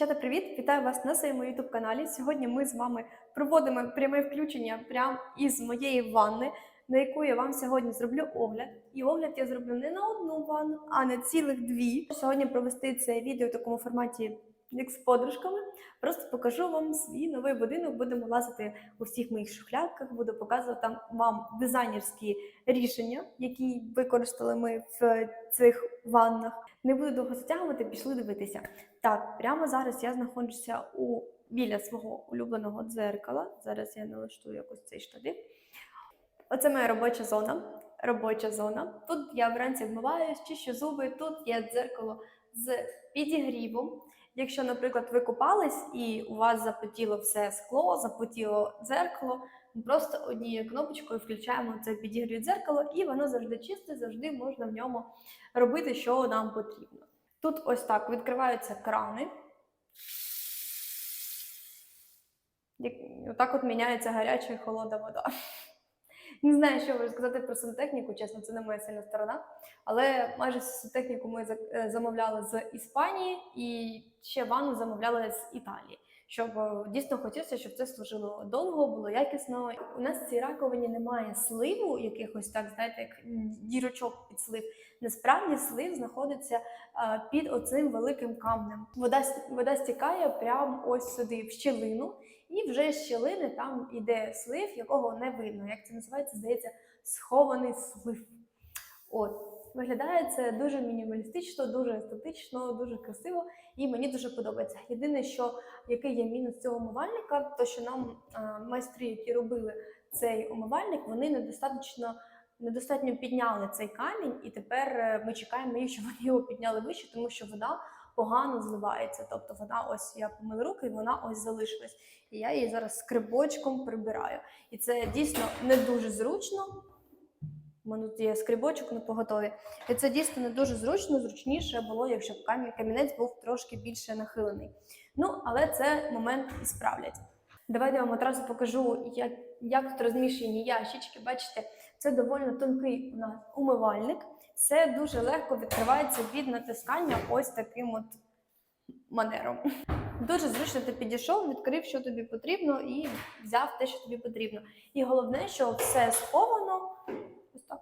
Дівчата, привіт! Вітаю вас на своєму youtube каналі. Сьогодні ми з вами проводимо пряме включення прямо із моєї ванни, на яку я вам сьогодні зроблю огляд. І огляд я зроблю не на одну ванну, а на цілих дві. Сьогодні провести це відео в такому форматі, як з подружками. Просто покажу вам свій новий будинок. Будемо лазити у всіх моїх шухлядках, буду показувати там вам дизайнерські рішення, які використали ми в цих ваннах. Не буду довго затягувати, пішли дивитися. Так, прямо зараз я знаходжуся у біля свого улюбленого дзеркала. Зараз я налаштую якось цей штатив. Оце моя робоча зона. Робоча зона. Тут я вранці вмиваюсь, чищу зуби. Тут є дзеркало з підігрівом. Якщо, наприклад, ви купались і у вас запотіло все скло, запотіло дзеркало, ми просто однією кнопочкою включаємо це підігрів дзеркало, і воно завжди чисте, завжди можна в ньому робити, що нам потрібно. Тут ось так відкриваються крани. Отак от міняється гаряча і холодна вода. Не знаю, що можу сказати про сантехніку, чесно, це не моя сильна сторона. Але майже всю сантехніку ми е, замовляли з Іспанії і ще ванну замовляли з Італії. Щоб е, дійсно хотілося, щоб це служило довго, було якісно. У нас в цій раковині немає сливу, якихось так, знаєте, як дірочок під слив. Насправді слив знаходиться е, під оцим великим камнем. Вода, вода стікає прямо ось сюди, в щілину, і вже з щілини там іде слив, якого не видно. Як це називається, здається, схований слив. От. Виглядає це дуже мінімалістично, дуже естетично, дуже красиво, і мені дуже подобається. Єдине, що який є мінус цього умивальника, то що нам е, майстри, які робили цей умивальник, вони недостатньо недостатньо підняли цей камінь, і тепер е, ми чекаємо їх, щоб вони його підняли вище, тому що вода погано зливається. Тобто вона ось я помила руки, і вона ось залишилась. І я її зараз скрибочком прибираю. І це дійсно не дуже зручно. У мене є скрибочок на поготові. І це дійсно не дуже зручно, зручніше було, якщо б камінець був трошки більше нахилений. Ну, але це момент і справлять. Давайте я вам одразу покажу, як, як тут розміщені ящички. Бачите, це доволі тонкий у нас умивальник. Це дуже легко відкривається від натискання ось таким от манером. Дуже зручно ти підійшов, відкрив, що тобі потрібно, і взяв те, що тобі потрібно. І головне, що все сховано. Ось так.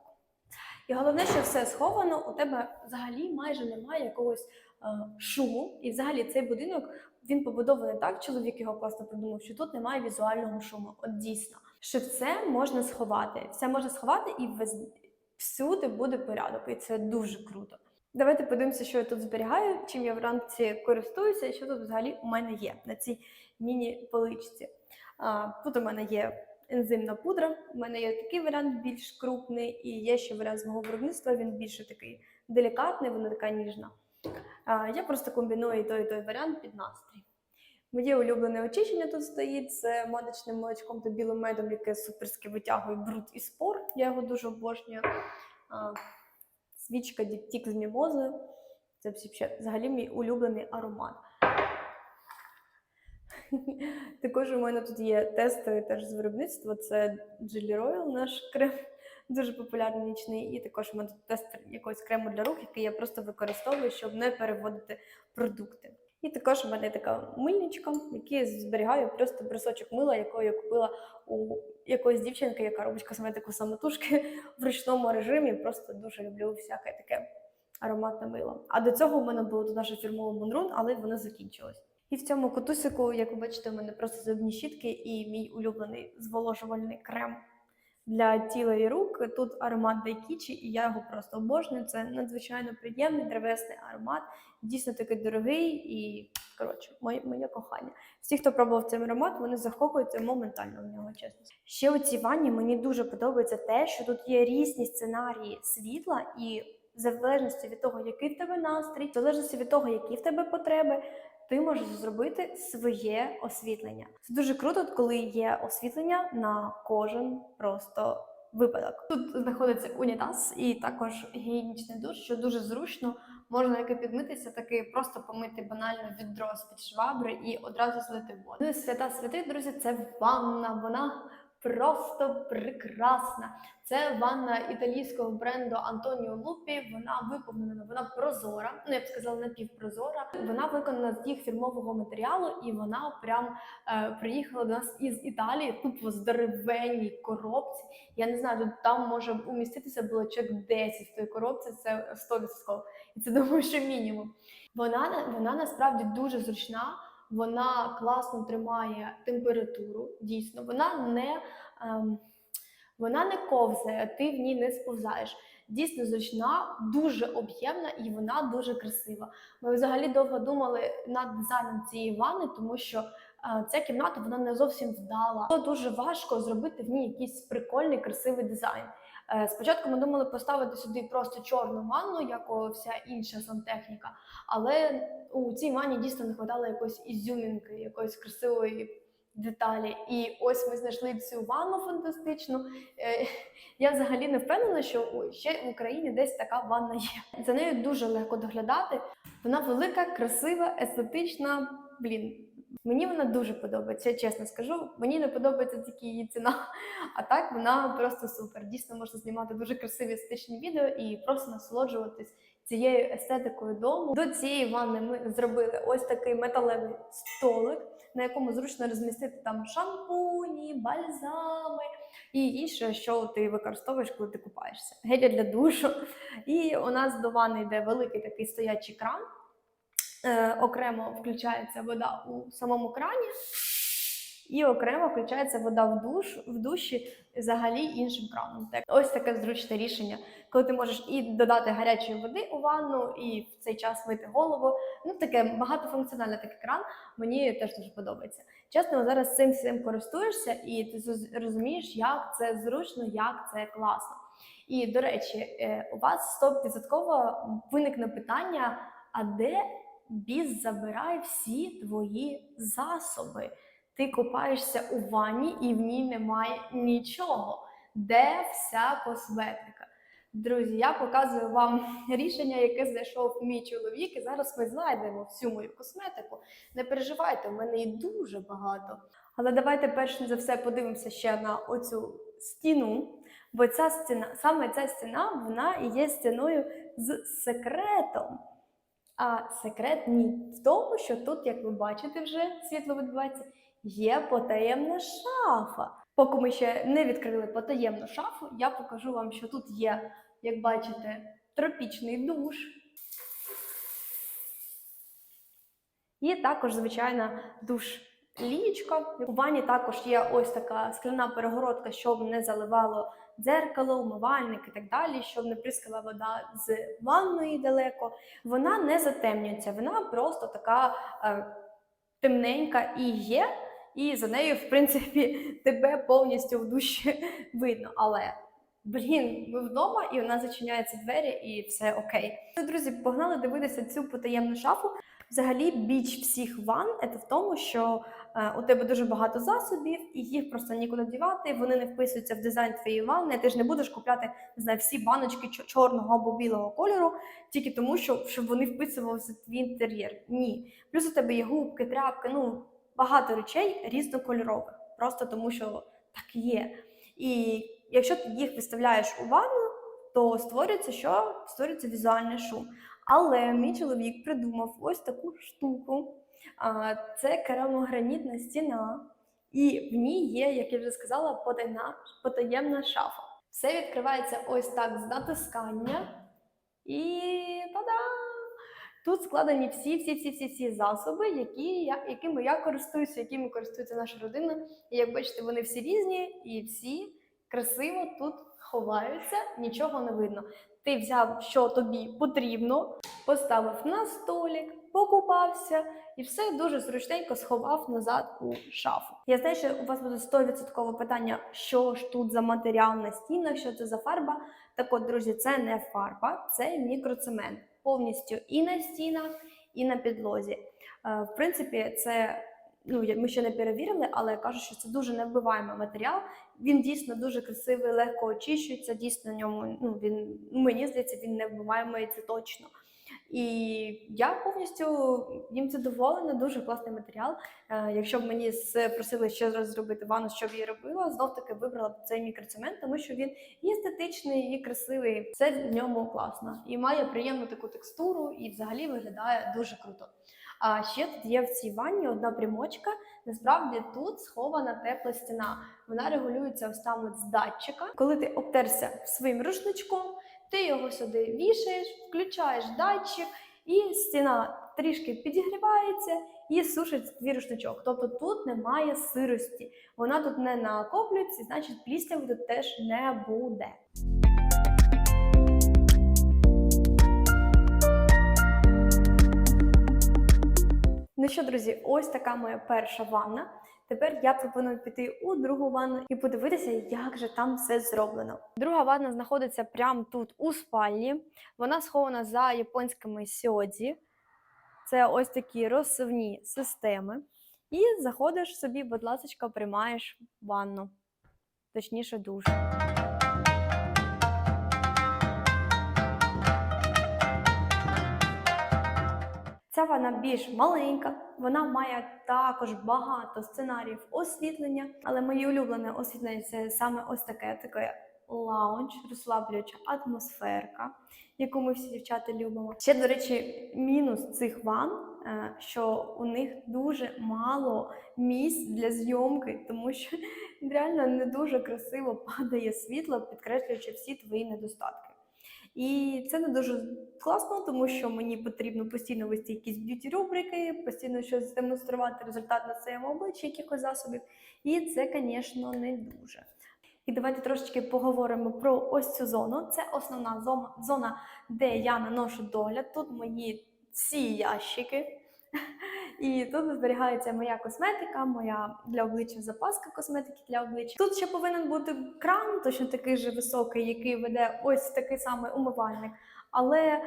І головне, що все сховано, у тебе взагалі майже немає якогось е, шуму. І взагалі цей будинок він побудований так, чоловік його класно придумав, що тут немає візуального шуму. От дійсно, що все можна сховати. Все можна сховати і вез... всюди буде порядок. І це дуже круто. Давайте подивимося, що я тут зберігаю, чим я вранці користуюся, і що тут взагалі у мене є на цій міні-поличці. Тут у мене є ензимна пудра, у мене є такий варіант більш крупний, і є ще варіант з мого виробництва, він більше такий делікатний, вона така ніжна. А, Я просто комбіную і той, і той варіант під настрій. Моє улюблене очищення тут стоїть з маточним молочком та білим медом, яке суперськи витягує бруд і спор. Я його дуже обожнюю. Свічка Діптік з мімозою. Це взагалі- мій улюблений аромат. Також у мене тут є тести теж з виробництва. Це Jelly Royal, наш крем, дуже популярний нічний. І також у мене тут тест якогось крему для рук, який я просто використовую, щоб не переводити продукти. І також у мене така мильничка, в якій зберігаю просто брусочок мила, якого я купила у якоїсь дівчинки, яка робить косметику самотужки в ручному режимі. Просто дуже люблю всяке таке ароматне мило. А до цього в мене було тут наше фірмове Монрун, але воно закінчилось. І в цьому котусику, як ви бачите, у мене просто зубні щітки і мій улюблений зволожувальний крем для тіла і рук. Тут аромат Дайкічі, і я його просто обожнюю. Це надзвичайно приємний древесний аромат, дійсно такий дорогий і коротше, моє, моє кохання. Всі, хто пробував цей аромат, вони захоплюються моментально в нього, чесно. Ще у цій ванні мені дуже подобається те, що тут є різні сценарії світла, і в залежності від того, який в тебе настрій, в залежності від того, які в тебе потреби, ти можеш зробити своє освітлення. Це дуже круто, коли є освітлення на кожен просто випадок. Тут знаходиться унітаз і також гігієнічний душ, що дуже зручно. Можна як і підмитися, так і просто помити банально відро з під швабри і одразу злити воду. Ну свята святих, друзі, це ванна. Вона просто прекрасна. Це ванна італійського бренду Антоніо Лупі. Вона виповнена, вона прозора. Ну я б сказала, напівпрозора. Вона виконана з їх фірмового матеріалу, і вона прям е, приїхала до нас із Італії, тупо здоровенній коробці. Я не знаю, тут там може уміститися було чек 10 в той коробці. Це 100%. І це думаю, що мінімум. Вона на- вона насправді дуже зручна. Вона класно тримає температуру, дійсно. Вона не, ем, вона не ковзає, ти в ній не сповзаєш. Дійсно зручна, дуже об'ємна і вона дуже красива. Ми взагалі довго думали над дизайном цієї ванни, тому що е, ця кімната вона не зовсім вдала. Було дуже важко зробити в ній якийсь прикольний, красивий дизайн. Е, Спочатку ми думали поставити сюди просто чорну ванну, як вся інша сантехніка, але у цій ванні дійсно не вистачало якоїсь ізюмінки, якоїсь красивої деталі. І ось ми знайшли цю ванну фантастичну. Е, Я взагалі не впевнена, що ще в Україні десь така ванна є. За нею дуже легко доглядати. Вона велика, красива, естетична. Блін. Мені вона дуже подобається, чесно скажу. Мені не подобається тільки її ціна. А так вона просто супер. Дійсно можна знімати дуже красиві естетичні відео і просто насолоджуватись цією естетикою дому. До цієї ванни ми зробили ось такий металевий столик, на якому зручно розмістити там шампуні, бальзами і інше, що ти використовуєш, коли ти купаєшся. Гелі для душу. І у нас до ванни йде великий такий стоячий кран. Е, окремо включається вода у самому крані, і окремо включається вода в душ в душі взагалі іншим краном. Так, ось таке зручне рішення, коли ти можеш і додати гарячої води у ванну, і в цей час мити голову. Ну таке багатофункціональний такий кран. Мені теж дуже подобається. Чесно, зараз цим всім користуєшся, і ти розумієш, як це зручно, як це класно. І до речі, е, у вас 100% виникне питання: а де біс забирає всі твої засоби? Ти купаєшся у ванні і в ній немає нічого. Де вся косметика? Друзі, я показую вам рішення, яке знайшов мій чоловік, і зараз ми знайдемо всю мою косметику. Не переживайте, в мене її дуже багато. Але давайте перш за все подивимося ще на оцю стіну. Бо ця стіна, саме ця стіна, вона і є стіною з секретом. А секрет ні в тому, що тут, як ви бачите, вже світло відбувається, є потаємна шафа. Поки ми ще не відкрили потаємну шафу, я покажу вам, що тут є, як бачите, тропічний душ. І також, звичайно, душ лієчка. У ванні також є ось така скляна перегородка, щоб не заливало дзеркало, умивальник і так далі, щоб не прискала вода з ванної далеко. Вона не затемнюється, вона просто така е, темненька і є. І за нею, в принципі, тебе повністю в душі видно. Але блін, ми вдома, і у нас зачиняються двері, і все окей. Ну, друзі, погнали дивитися цю потаємну шафу. Взагалі, біч всіх ван це в тому, що у тебе дуже багато засобів, і їх просто нікуди дівати. Вони не вписуються в дизайн твоєї ванни. Ти ж не будеш купляти не знаю, всі баночки чорного або білого кольору, тільки тому, що щоб вони вписувалися в твій інтер'єр. Ні. Плюс у тебе є губки, тряпки, ну багато речей різнокольорових, просто тому що так є. І якщо ти їх виставляєш у ванну, то створюється що? Створюється візуальний шум. Але мій чоловік придумав ось таку штуку. Це керамогранітна стіна, і в ній є, як я вже сказала, потайна, потаємна шафа. Все відкривається ось так з натискання. І та-дам! Тут складені всі, всі, всі, всі, всі засоби, які я, якими я користуюся, якими користується наша родина. І як бачите, вони всі різні і всі красиво тут ховаються, нічого не видно. Ти взяв, що тобі потрібно, поставив на столик, покупався і все дуже зручненько сховав назад у шафу. Я знаю, що у вас буде 100% питання, що ж тут за матеріал на стінах, що це за фарба. Так от, друзі, це не фарба, це мікроцемент. Повністю і на стінах, і на підлозі. Е, В принципі, це ну ми ще не перевірили, але кажуть, що це дуже невбиваємий матеріал. Він дійсно дуже красивий, легко очищується. Дійсно, ньому ну він ну, мені здається, він не вбиваємий, це точно. І я повністю їм задоволена, дуже класний матеріал. Е, Якщо б мені просили ще раз зробити ванну, що б я робила, знов таки вибрала б цей мікроцемент, тому що він і естетичний, і красивий. Все в ньому класно. І має приємну таку текстуру, і взагалі виглядає дуже круто. А ще тут є в цій ванні одна примочка. Насправді тут схована тепла стіна. Вона регулюється от з датчика. Коли ти обтерся своїм рушничком, ти його сюди вішаєш, включаєш датчик, і стіна трішки підігрівається і сушить твій рушничок. Тобто тут немає сирості. Вона тут не накоплюється, значить плісняви тут теж не буде. Ну що, друзі, ось така моя перша ванна. Тепер я пропоную піти у другу ванну і подивитися, як же там все зроблено. Друга ванна знаходиться прямо тут у спальні. Вона схована за японськими сьодзі. Це ось такі розсувні системи. І заходиш собі, будь ласка, приймаєш ванну, точніше душ. Ванна більш маленька, вона має також багато сценаріїв освітлення, але моє улюблене освітлення це саме ось таке таке лаунж, розслаблююча атмосферка, яку ми всі дівчата любимо. Ще, до речі, мінус цих ван, е, що у них дуже мало місць для зйомки, тому що реально не дуже красиво падає світло, підкреслюючи всі твої недостатки. І це не дуже класно, тому що мені потрібно постійно вести якісь б'юті-рубрики, постійно щось демонструвати результат на своєму обличчі, якихось засобів. І це, звісно, не дуже. І давайте трошечки поговоримо про ось цю зону. Це основна зона, зона де я наношу догляд. Тут мої всі ящики. І тут зберігається моя косметика, моя для обличчя запаска косметики для обличчя. Тут ще повинен бути кран, точно такий же високий, який веде ось такий самий умивальник. Але е,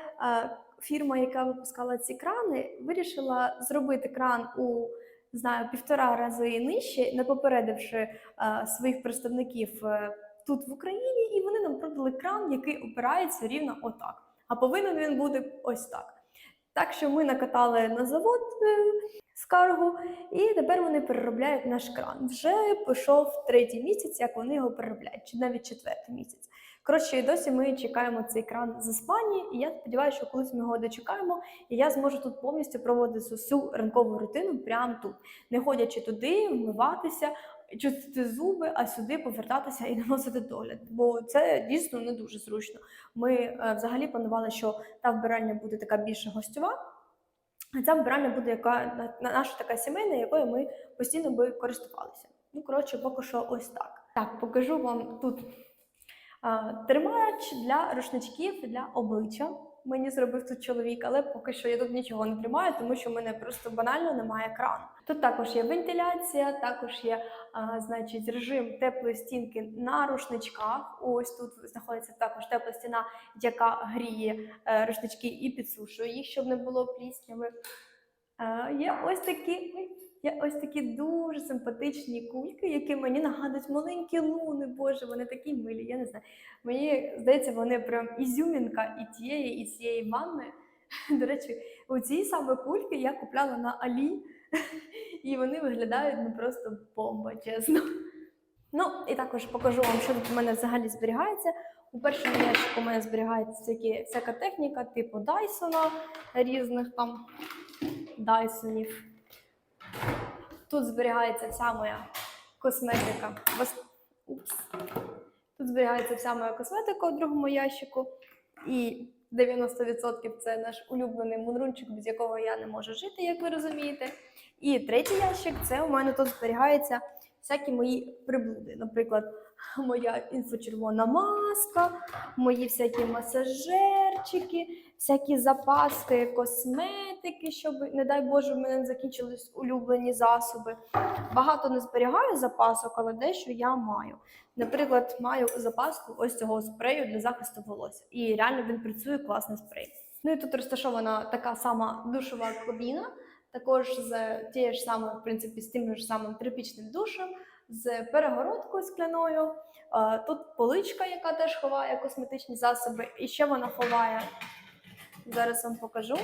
фірма, яка випускала ці крани, вирішила зробити кран у знаю, півтора рази нижче, не попередивши е, своїх представників е, тут в Україні, і вони нам продали кран, який опирається рівно отак. А повинен він бути ось так. Так що ми накатали на завод е, скаргу, і тепер вони переробляють наш кран. Вже пішов третій місяць, як вони його переробляють, чи навіть четвертий місяць. Коротше, і досі ми чекаємо цей кран з Іспанії, і я сподіваюся, що колись ми його дочекаємо, і я зможу тут повністю проводити всю ранкову рутину прямо тут, не ходячи туди, вмиватися, чистити зуби, а сюди повертатися і наносити догляд. Бо це дійсно не дуже зручно. Ми е, взагалі планували, що та вбиральня буде така більш гостьова. А ця вбиральня буде яка на- на- наша така сімейна, якою ми постійно би користувалися. Ну, коротше, поки що ось так. Так, покажу вам тут тримач для рушничків для обличчя. Мені зробив тут чоловік, але поки що я тут нічого не тримаю, тому що в мене просто банально немає крану. Тут також є вентиляція, також є а, значить, режим теплої стінки на рушничках. Ось тут знаходиться також тепла стіна, яка гріє е, рушнички і підсушує їх, щоб не було плісняви. Є ось такі. Є ось такі дуже симпатичні кульки, які мені нагадують маленькі луни. Боже, вони такі милі. Я не знаю. Мені здається, вони прям ізюмінка і тієї, і цієї ванни. До речі, оці саме кульки я купляла на Алі, і вони виглядають ну просто бомба, чесно. Ну, і також покажу вам, що тут у мене взагалі зберігається. У першому ящику у мене зберігається всякі, всяка техніка, типу Дайсона, різних там Дайсонів. Тут зберігається вся моя косметика. Тут зберігається вся моя косметика у другому ящику. І 90% це наш улюблений мунрунчик, без якого я не можу жити, як ви розумієте. І третій ящик це у мене тут зберігається всякі мої приблуди. Наприклад, моя інфочервона маска, мої всякі масажерчики, всякі запаски косметики, щоб, не дай Боже, в мене закінчились улюблені засоби. Багато не зберігаю запасок, але дещо я маю. Наприклад, маю запаску ось цього спрею для захисту волосся. І реально він працює класний спрей. Ну і тут розташована така сама душова кабіна, також з тією ж самою, в принципі, з тим ж самим тропічним душем, з перегородкою скляною. Тут поличка, яка теж ховає косметичні засоби, і ще вона ховає Зараз вам покажу.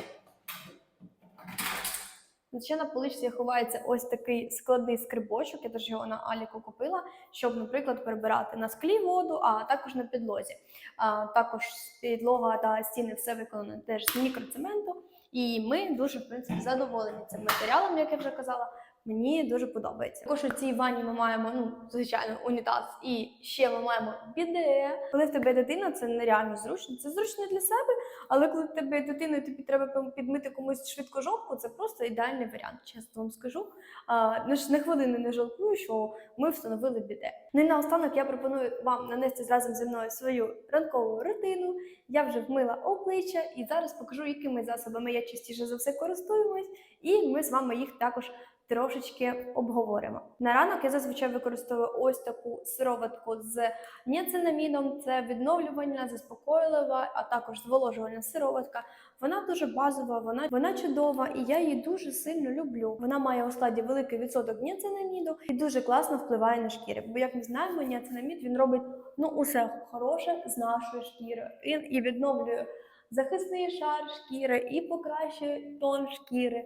Ще на поличці ховається ось такий складний скрибочок, я теж його на Аліку купила, щоб, наприклад, перебирати на склі воду, а також на підлозі. А, також підлога та стіни все виконано теж з мікроцементу. І ми дуже в принципі задоволені цим матеріалом, як я вже казала. Мені дуже подобається. Також у цій ванні ми маємо, ну, звичайно, унітаз, і ще ми маємо біде. Коли в тебе дитина, це нереально зручно. Це зручно для себе, але коли в тебе дитина, і тобі треба підмити комусь швидко жопку, це просто ідеальний варіант, чесно вам скажу. А, ну на хвилини не жалкую, що ми встановили біде. Ну і наостанок я пропоную вам нанести разом зі мною свою ранкову рутину. Я вже вмила обличчя і зараз покажу, якими засобами я частіше за все користуюсь, і ми з вами їх також трошечки обговоримо. На ранок я зазвичай використовую ось таку сироватку з ніацинамідом. Це відновлювальна, заспокойлива, а також зволожувальна сироватка. Вона дуже базова, вона, вона чудова, і я її дуже сильно люблю. Вона має у складі великий відсоток ніацинаміду і дуже класно впливає на шкіри. Бо, як ми знаємо, ніацинамід він робить ну усе хороше з нашої шкіри. Він і відновлює захисний шар шкіри, і покращує тон шкіри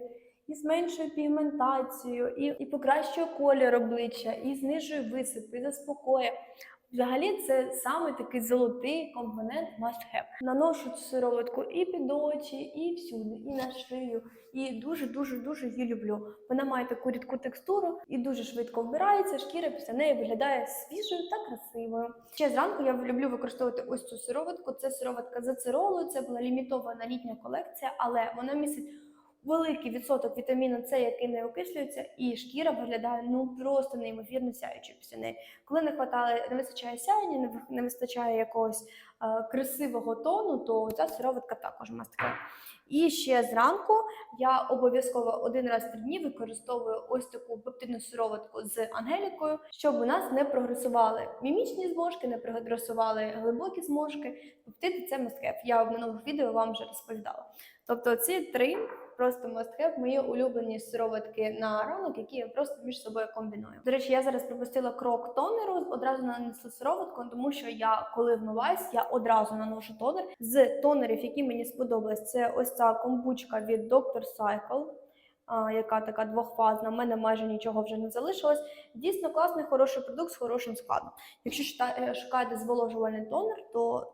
і зменшує пігментацію, і, і покращує колір обличчя, і знижує висип, і заспокоює. Взагалі, це саме такий золотий компонент must have. Наношу цю сироватку і під очі, і всюди, і на шию. І дуже дуже її люблю. Вона має таку рідку текстуру і дуже швидко вбирається. Шкіра після неї виглядає свіжою та красивою. Ще зранку я люблю використовувати ось цю сироватку. Це сироватка з. Це була лімітована літня колекція, але вона містить великий відсоток вітаміну С, який не окислюється, і шкіра виглядає ну просто неймовірно сяючою після неї. Коли не хватає, не вистачає сяєння, не, ви- не вистачає якогось е, красивого тону, то ця сироватка також мастка. І ще зранку я обов'язково один раз в дні використовую ось таку пептидну сироватку з ангелікою, щоб у нас не прогресували мімічні зможки, не прогресували глибокі зможки. Пептиди це мастхев. Я в минулих відео вам вже розповідала. Тобто ці три просто must-have, мої улюблені сироватки на ранок, які я просто між собою комбіную. До речі, я зараз пропустила крок тонеру, одразу нанесла сироватку, тому що я коли вмиваюсь, я одразу наношу тонер. З тонерів, які мені сподобались, це ось ця комбучка від Dr. Cycle. Яка така двохфазна, в мене майже нічого вже не залишилось. Дійсно класний, хороший продукт з хорошим складом. Якщо е, шукаєте зволожувальний тонер, то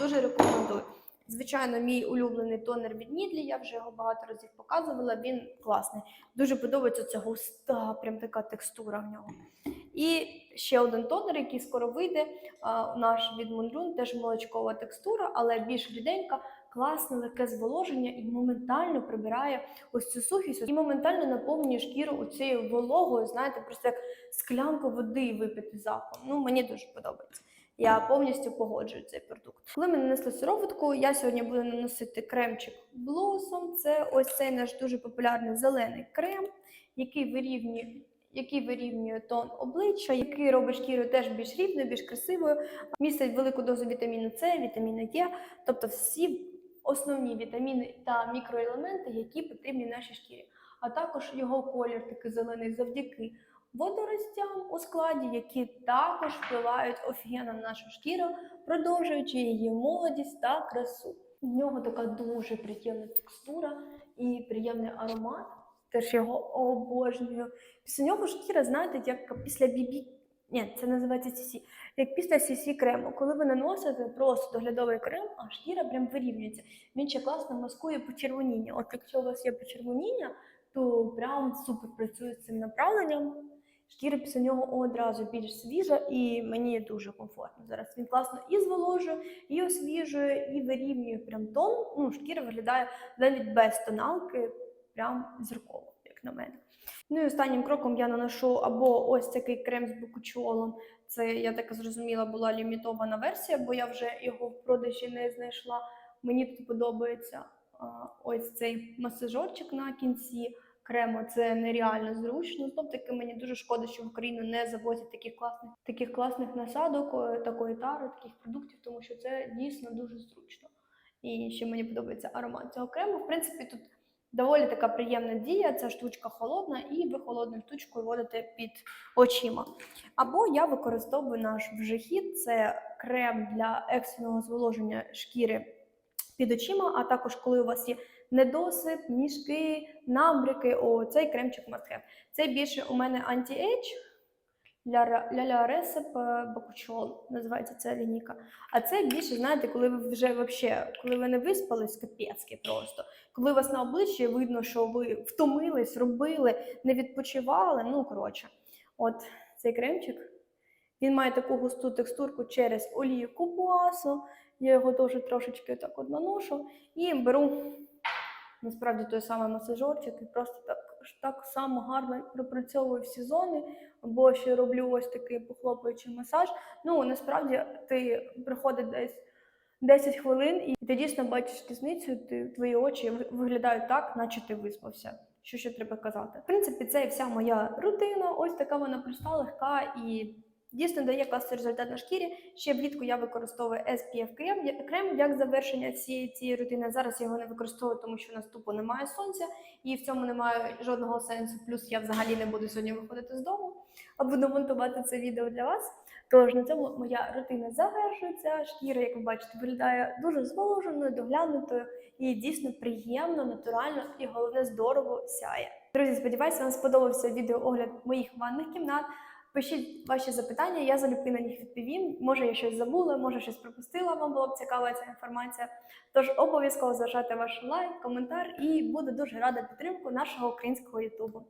дуже рекомендую. Звичайно, мій улюблений тонер від Нідлі, я вже його багато разів показувала. Він класний. Дуже подобається ця густа, прям така текстура в нього. І ще один тонер, який скоро вийде. Наш від Мунрун, теж молочкова текстура, але більш ріденька, класне легке зволоження і моментально прибирає ось цю сухість і моментально наповнює шкіру оцією вологою, знаєте, просто як склянку води випити запах. Ну, мені дуже подобається. Я повністю погоджую цей продукт. Коли ми нанесли сироватку, я сьогодні буду наносити кремчик Blossom. Це ось цей наш дуже популярний зелений крем, який вирівнює. Який вирівнює тон обличчя, який робить шкіру теж більш рівною, більш красивою, містить велику дозу вітаміну С, вітаміну Е, тобто всі основні вітаміни та мікроелементи, які потрібні нашій шкірі. А також його колір такий зелений завдяки водоростям у складі, які також впливають офігенно на нашу шкіру, продовжуючи її молодість та красу. В нього така дуже приємна текстура і приємний аромат. Теж його обожнюю. Після нього шкіра, знаєте, як після бібі. Ні, це називається CC. Як після CC крему. Коли ви наносите просто доглядовий крем, а шкіра прям вирівнюється. Він ще класно маскує почервоніння. От якщо у вас є почервоніння, то прям супер працює з цим направленням. Шкіра після нього одразу більш свіжа, і мені дуже комфортно. Зараз він класно і зволожує, і освіжує, і вирівнює прям тон. Ну, шкіра виглядає навіть без тоналки, прям зірково, як на мене. Ну і останнім кроком я наношу або ось такий крем з букучолом. Це, я так зрозуміла, була лімітована версія, бо я вже його в продажі не знайшла. Мені тут подобається а, ось цей масажорчик на кінці крему. Це нереально зручно. Знов таки мені дуже шкода, що в Україну не завозять таких класних таких класних насадок, е, такої тари, таких продуктів, тому що це дійсно дуже зручно. І ще мені подобається аромат цього крему. В принципі, тут доволі така приємна дія. Ця штучка холодна, і ви холодною штучкою водите під очима. Або я використовую наш вжихід, це крем для екстреного зволоження шкіри під очима, а також коли у вас є недосип, мішки, набряки, о, цей кремчик must. Це більше у мене anti-age, Ляля Ресеп Бакучол, називається ця лінійка. А це більше, знаєте, коли ви вже вообще, коли ви не виспались, капецьки просто. Коли у вас на обличчі видно, що ви втомились, робили, не відпочивали. Ну, коротше, от цей кремчик. Він має таку густу текстурку через олію купуасу. Я його теж трошечки так от наношу і беру насправді той самий масажорчик і просто так, так само гарно пропрацьовую всі зони, або ще роблю ось такий похлопуючий масаж. Ну насправді ти приходить десь 10 хвилин, і ти дійсно бачиш різницю, ти, твої очі виглядають так, наче ти виспався. Що ще треба казати? В принципі, це і вся моя рутина. Ось така вона проста, легка і дійсно дає класний результат на шкірі. Ще влітку я використовую SPF крем, крем як завершення цієї, цієї рутини. Зараз я його не використовую, тому що у нас тупо немає сонця, і в цьому немає жодного сенсу. Плюс я взагалі не буду сьогодні виходити з дому, а буду монтувати це відео для вас. Тож на цьому моя рутина завершується. Шкіра, як ви бачите, виглядає дуже зволоженою, доглянутою і дійсно приємно, натурально і головне здорово сяє. Друзі, сподіваюся, вам сподобався відеоогляд моїх ванних кімнат. Пишіть ваші запитання, я залюбки на них відповім. Може, я щось забула, може щось пропустила. Вам була б цікава ця інформація. Тож обов'язково залишайте ваш лайк, коментар і буду дуже рада підтримку нашого українського Ютубу.